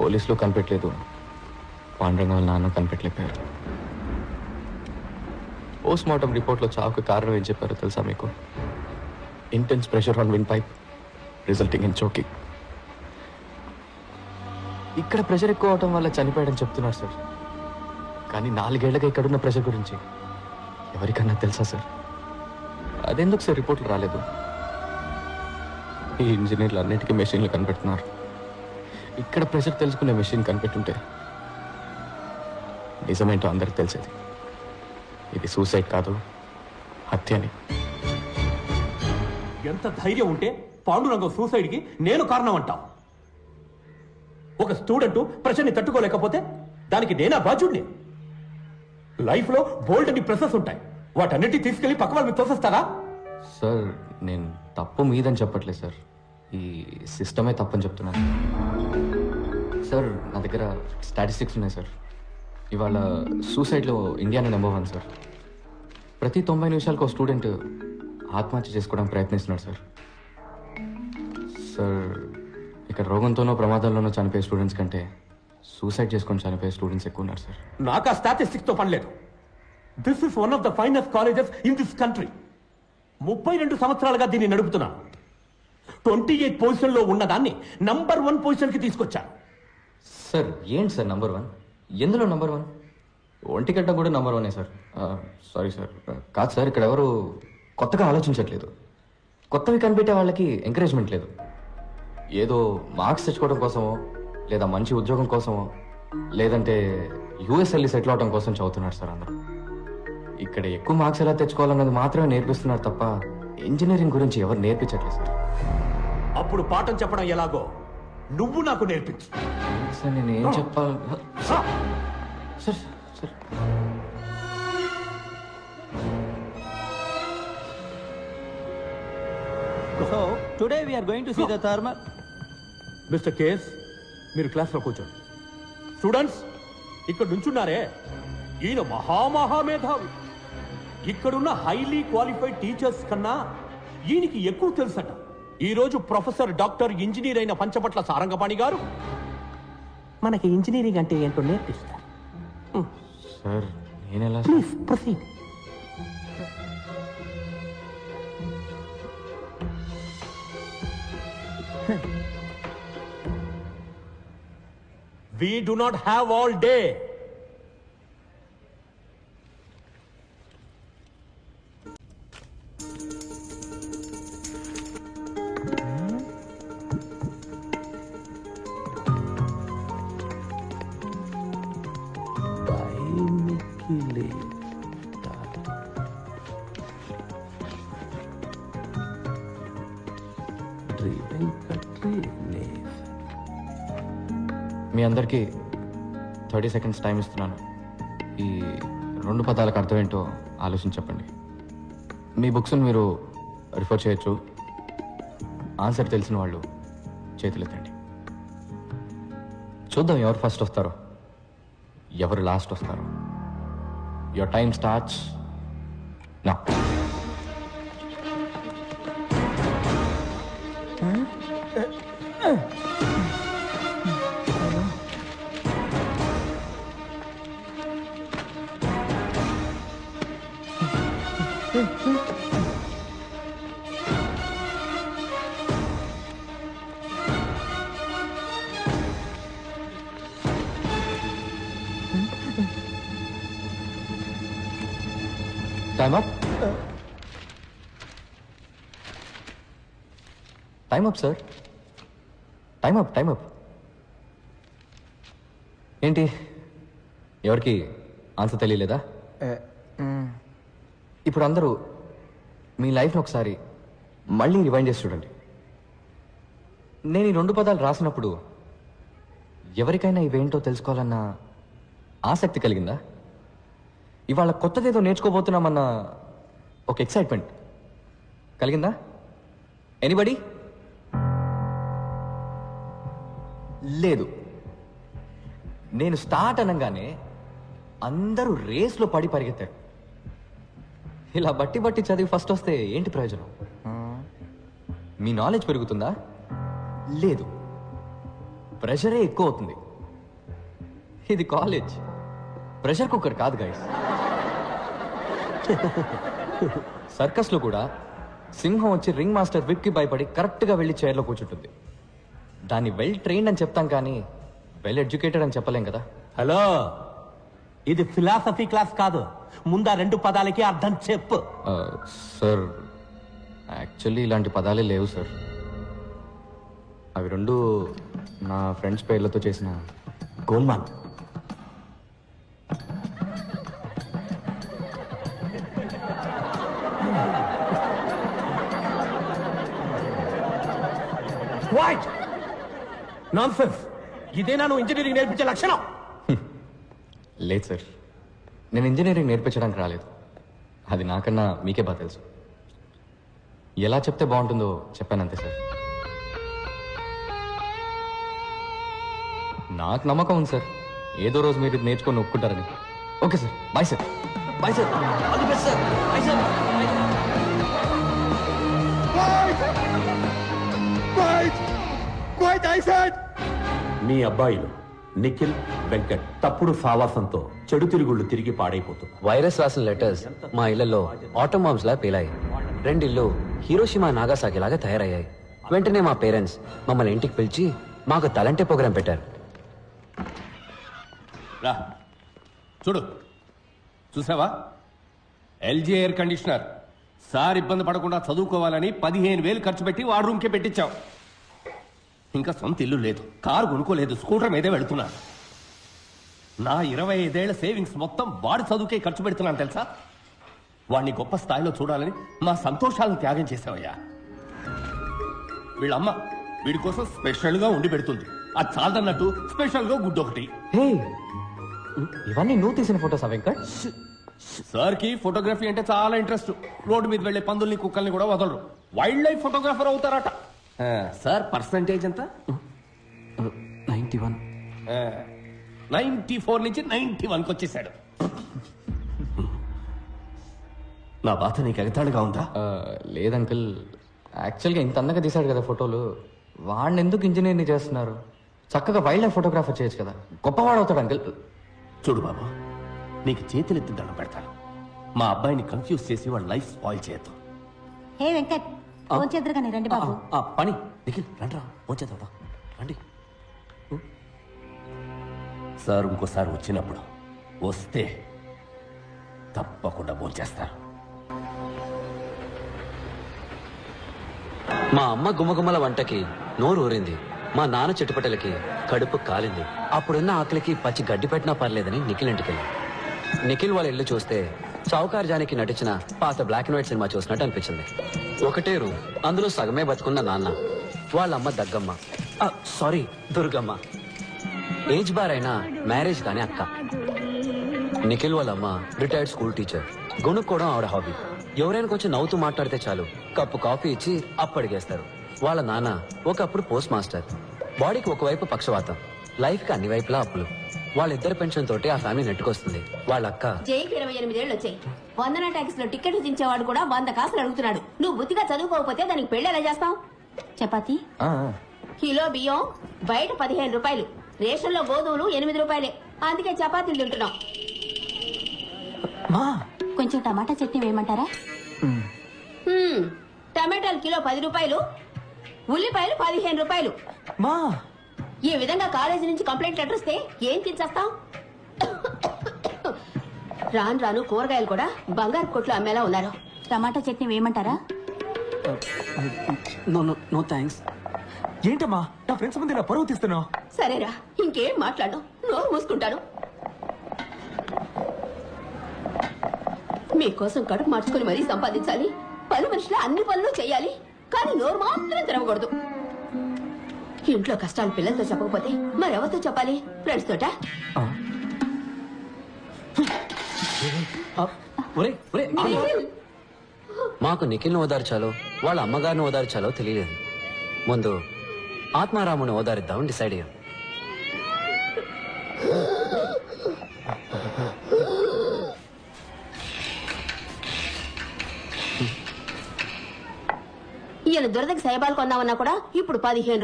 పోలీసులు కనిపెట్టలేదు. పాండురంగం వాళ్ళ నాన్న కనిపెట్టలేకపోయారు. పోస్ట్ మార్టం రిపోర్ట్లో చావుకు కారణం ఏం చెప్పారో తెలుసా మీకు? Intense pressure on windpipe resulting in choking ఇక్కడ ప్రెషర్ ఎక్కువ అవటం వల్ల చనిపోయాడని చెప్తున్నారు సార్ కానీ నాలుగేళ్ళగా ఇక్కడున్న ప్రెషర్ గురించి ఎవరికన్నా తెలుసా సార్ అదెందుకు సార్ రిపోర్ట్లు రాలేదు. ఈ ఇంజనీర్లు అన్నిటికీ మెషిన్లు కనిపెడుతున్నారు. ఇక్కడ ప్రెషర్ తెలుసుకునే మెషిన్ కనిపెట్టుంటే నిజమేంటో అందరికి తెలిసేది. ఇది సూసైడ్ కాదు హత్య అని ఎంత ధైర్యం ఉంటే పాండురంగం సూసైడ్కి నేను కారణం అంటావు ఒక స్టూడెంట్ ప్రెషర్ని తట్టుకోలేకపోతే దానికి నేనా బాధ్యుడిని? లైఫ్లో బోల్డ్ అని ప్రెసెస్ ఉంటాయి. వాటన్నిటి తీసుకెళ్ళి పక్క వాళ్ళకి తోసేస్తారా? సార్ నేను తప్పు మీదని చెప్పట్లేదు సార్. ఈ సిస్టమే తప్పని చెప్తున్నాను. సార్ నా దగ్గర స్టాటిస్టిక్స్ ఉన్నాయి సార్. ఇవాళ సూసైడ్లో ఇండియానే నెంబర్ వన్ సార్. ప్రతి తొంభై నిమిషాలకు ఒక స్టూడెంట్ ఆత్మహత్య చేసుకోవడానికి ప్రయత్నిస్తున్నాడు సార్. సార్ ఇక్కడ రోగంతోనో ప్రమాదంలోనో చనిపోయే స్టూడెంట్స్ కంటే సూసైడ్ చేసుకొని చనిపోయే స్టూడెంట్స్ ఎక్కువ ఉన్నారు సార్. నాకు ఆ స్టాటిస్టిక్స్తో పనిలేదు this is one of the finest colleges in this country ముప్పై రెండు సంవత్సరాలుగా దీన్ని నడుపుతున్నాను. ట్వంటీ ఎయిట్ పొజిషన్లో ఉన్నదాన్ని నంబర్ వన్ పొజిషన్కి తీసుకొచ్చాను సార్ ఏంటి సార్ నంబర్ వన్? ఎందులో నంబర్ వన్? ఒంటిగడ్డ కూడా నంబర్ వనే సార్. Sorry sir. కాదు సార్ ఇక్కడ ఎవరు కొత్తగా ఆలోచించట్లేదు. కొత్తవి కనిపెట్టే వాళ్ళకి ఎంకరేజ్మెంట్ లేదు. ఏదో మార్క్స్ తెచ్చుకోవడం కోసమో లేదా మంచి ఉద్యోగం కోసమో లేదంటే యూఎస్ సెటిల్ అవడం కోసం చదువుతున్నారు సార్ అందరూ. ఇక్కడ ఎక్కువ మార్క్స్ ఎలా తెచ్చుకోవాలన్నది మాత్రమే నేర్పిస్తున్నారు తప్ప ఇంజనీరింగ్ గురించి ఎవరు నేర్పించట్లేదు సార్. అప్పుడు పాఠం చెప్పడం ఎలాగో నువ్వు నాకు నేర్పించు. సార్ నేను ఏం చెప్పాలి? Sir sir. Going to see the thermal. Mister KS మీరు క్లాస్లో కూర్చోండి. స్టూడెంట్స్ ఇక్కడ నుంచున్నారే. ఈయన మహామహామేధావి ఇక్కడున్న హైలీ క్వాలిఫైడ్ టీచర్స్ కన్నా ఈయనకి ఎక్కువ తెలుసట. ఈ రోజు ప్రొఫెసర్ డాక్టర్ ఇంజనీర్ అయిన పంచపట్ల సారంగపాణి గారు మనకి ఇంజనీరింగ్ అంటే ఏంటో నేర్పిస్తారు. సార్ నేను ఎలా please proceed. We do not have మీ అందరికీ థర్టీ సెకండ్స్ టైం ఇస్తున్నాను. ఈ రెండు పదాలకు అర్థం ఏంటో ఆలోచించి చెప్పండి. మీ బుక్స్ని మీరు రిఫర్ చేయొచ్చు. ఆన్సర్ తెలిసిన వాళ్ళు చేతులెత్తండి. చూద్దాం ఎవరు ఫస్ట్ వస్తారో. ఎవరు లాస్ట్ వస్తారో. యువర్ టైం స్టార్ట్స్ నా. Time up time up sir time up time up ఏంటి? ఎవరికి ఆన్సర్ తెలియలేదా? ఇప్పుడు అందరూ మీ లైఫ్ని ఒకసారి మళ్ళీ రివైండ్ చేసి చూడండి. నేను ఈ రెండు పదాలు రాసినప్పుడు ఎవరికైనా ఇవేంటో తెలుసుకోవాలన్న ఆసక్తి కలిగిందా? ఇవాళ కొత్తదేదో నేర్చుకోబోతున్నామన్న ఒక ఎక్సైట్మెంట్ కలిగిందా? ఎనీబడి లేదు. నేను స్టార్ట్ అనగానే అందరూ రేస్లో పడి పరిగెత్తారు. ఇలా బట్టి బట్టి చదివి ఫస్ట్ వస్తే ఏంటి ప్రయోజనం? మీ నాలెడ్జ్ పెరుగుతుందా? లేదు. ప్రెషరే ఎక్కువ అవుతుంది. ఇది కాలేజ్. ప్రెషర్ కుక్కర్ కాదు గైస్ సర్కస్లో కూడా సింహం వచ్చి రింగ్ మాస్టర్ విక్కి భయపడి కరెక్ట్గా వెళ్ళి చైర్లో కూర్చుంటుంది. దాన్ని వెల్ ట్రైన్డ్ అని చెప్తాం కానీ వెల్ ఎడ్యుకేటెడ్ అని చెప్పలేం కదా. హలో ఇది ఫిలాసఫీ క్లాస్ కాదు. ముందా రెండు పదాలకి అర్థం చెప్పు. సార్ యాక్చువల్లీ ఇలాంటి పదాలే లేవు సార్ అవి రెండు నా ఫ్రెండ్స్ పేర్లతో చేసిన గోల్మాన్ వాట్ నాన్సెన్స్. ఇదేనా నువ్వు ఇంజనీరింగ్ నేర్పించే లక్షణం. లేదు సార్. నేను ఇంజనీరింగ్ నేర్పించడానికి రాలేదు. అది నాకన్నా మీకే బాగా తెలుసు. ఎలా చెప్తే బాగుంటుందో చెప్పానంతే సార్. నాకు నమ్మకం ఉంది సార్. ఏదో రోజు మీరు ఇది నేర్చుకొని ఒప్పుకుంటారని. Okay sir. Bye sir. Bye sir. All the best sir. Bye sir. మీ అబ్బాయిలు నిఖిల్ వెంకట్ తప్పుడు సావాసంతో చెడు తిరుగుళ్ళు తిరిగి పాడైపోతున్నారు వైరస్ రాసిన లెటర్స్ మా ఇళ్ళలో ఆటోమ్ బాంబ్స్ లా పేలాయి. రెండిళ్ళు హీరోషిమా నాగాసాకి లాగా తయారయ్యాయి. వెంటనే మా పేరెంట్స్ మమ్మల్ని ఇంటికి పిలిచి మాకు తలంటే ప్రోగ్రాం పెట్టారు. రా. చూడు. చూసావా? LG air conditioner. సార్ ఇబ్బంది పడకుండా చదువుకోవాలని పదిహేను వేలు ఖర్చు పెట్టి వాడు రూమ్కే పెట్టించాం ఇంకా సొంత ఇల్లు లేదు. కారు కొనుక్కోలేదు. స్కూటర్ మీదే వెళుతున్నా. నా ఇరవై ఐదేళ్ళ సేవింగ్స్ మొత్తం వాడి చదువుకే ఖర్చు పెడుతున్నాను తెలుసా? వాడిని గొప్ప స్థాయిలో చూడాలని మా సంతోషాలను త్యాగం చేసావయ్యా వీళ్ళమ్మ వీడి కోసం స్పెషల్గా ఉండి పెడుతుంది. అది చాలదన్నట్టు స్పెషల్గా గుడ్డు ఒకటి. హే! ఇవన్నీ నువ్వు తీసిన ఫోటోసా వెంకట్? సార్కి ఫోటోగ్రఫీ అంటే చాలా ఇంట్రెస్ట్. రోడ్డు మీద వెళ్ళే పందుల్ని కుక్కల్ని కూడా వదలరు. వైల్డ్ లైఫ్ ఫోటోగ్రాఫర్ అవుతారట. సార్ పర్సంటేజ్ ఎంత? Ninety one. నైన్టీ ఫోర్ నుంచి నైన్టీ వన్కి వచ్చేసాడు. నా బాధ నీకు ఎగతాళిగా ఉందా? లేదు అంకుల్. యాక్చువల్గా ఇంత అందంగా తీశాడు కదా ఫోటోలు. వాడిని ఎందుకు ఇంజనీరింగ్ చేస్తున్నారు? చక్కగా వైల్డ్ లైఫ్ ఫోటోగ్రాఫర్ చేయొచ్చు కదా. గొప్పవాడు అవుతాడు అంకుల్. చూడు బాబు నీకు చేతులెత్తి దండం పెడతాను. మా అబ్బాయిని కన్ఫ్యూజ్ చేసి వాడి లైఫ్ స్పాయిల్ చేయొద్దు. హే వెంకట్ ఫోన్ చేద్దరు కానీ రండి బాబు. పని. నిఖిల్ రండి రా. పోచేద్దాం రండి సార్ ఇంకోసారి వచ్చినప్పుడు వస్తే తప్పకుండా భోంచేస్తారు మా అమ్మ గుమగుమల వంటకి నోరు ఊరింది. మా నాన్న చెట్టుపట్టలకి కడుపు కాలింది. అప్పుడున్న ఆకలికి పచ్చి గడ్డి పెట్టినా పర్లేదని నిఖిల్ ఇంటికెళ్ళి నిఖిల్ వాళ్ళ ఇల్లు చూస్తే చౌకార్ జానికి నటించిన పాత బ్లాక్ అండ్ వైట్ సినిమా చూసినట్టు అనిపించింది. ఒకటే రూమ్ అందులో సగమే బతుకున్న నాన్న వాళ్ళమ్మ దగ్గమ్మ. సారీ దుర్గమ్మ. ఏజ్ బార్ అయినా మ్యారేజ్ కానీ అక్క. నిఖిల్ వాళ్ళ అమ్మ రిటైర్డ్ స్కూల్ టీచర్ గొనుక్కోవడం ఆవిడ హాబీ ఎవరైనా కొంచెం నవ్వుతూ మాట్లాడితే చాలు. కప్పు కాఫీ ఇచ్చి అప్పడిగేస్తారు. వాళ్ళ నాన్న ఒకప్పుడు పోస్ట్ మాస్టర్ బాడీకి ఒకవైపు పక్షవాతం. లైఫ్కి అన్ని వైపులా అప్పులు. వాళ్ళిద్దరి పెన్షన్ తోటి ఆ ఫ్యామిలీ నెట్టుకొస్తుంది. వాళ్ళ అక్క జైకి ఇరవై ఎనిమిదేళ్ళు వచ్చాయి వందన ట్యాక్స్లో టికెట్ దించేవాడు కూడా వంద కాసులు అడుగుతున్నాడు. నువ్వు బుద్ధిగా చదువుకోకపోతే దానికి పెళ్ళి ఎలా చేస్తావు? చపాతి? ఆ, కిలో బియ్యం బయట పదిహేను రూపాయలు. రేషన్లో గోధుమలు ఎనిమిది రూపాయలే. అందుకే చపాతీలు తింటున్నాం. మా. కొంచెం టమాటా చట్నీ వేయమంటారా? హ్మ్, టమాటాలు కిలో పది రూపాయలు. ఉల్లిపాయలు పదిహేను రూపాయలు. మా. ఈ విధంగా కాలేజీ నుంచి కంప్లైంట్ లెటర్ వస్తే ఏం తెచ్చేస్తాం రాను రాను కూరగాయలు కూడా బంగారు కొట్లు అమ్మేలా ఉన్నారు. టమాటా chutney వేయమంటారా? No no no thanks. ఏంటమ్మా నా ఫ్రెండ్స్ ముందు ఇలా పరువు తీస్తున్నావు? సరేరా ఇంకేం మాట్లాడు నోరు మూసుకుంటాను. మీకోసం కడుపు మార్చుకుని మరీ సంపాదించాలి. పని మనుషులు అన్ని పనులు చేయాలి. కానీ నోరు మాత్రం తెరవకూడదు. ఇంట్లో కష్టాలు పిల్లలతో చెప్పకపోతే మరెవరితో చెప్పాలి? ఫ్రెండ్స్ తోట? మాకు నిఖిల్ని ఓదార్చాలో వాళ్ళ అమ్మగారిని ఓదార్చాలో తెలియలేదు. ముందు ఆత్మారాముని ఓదారిద్దామని డిసైడ్ అయ్యాం. ఈయన దురదకి సైబాలు కొందామన్నా కూడా ఇప్పుడు పదిహేను రూపాయలు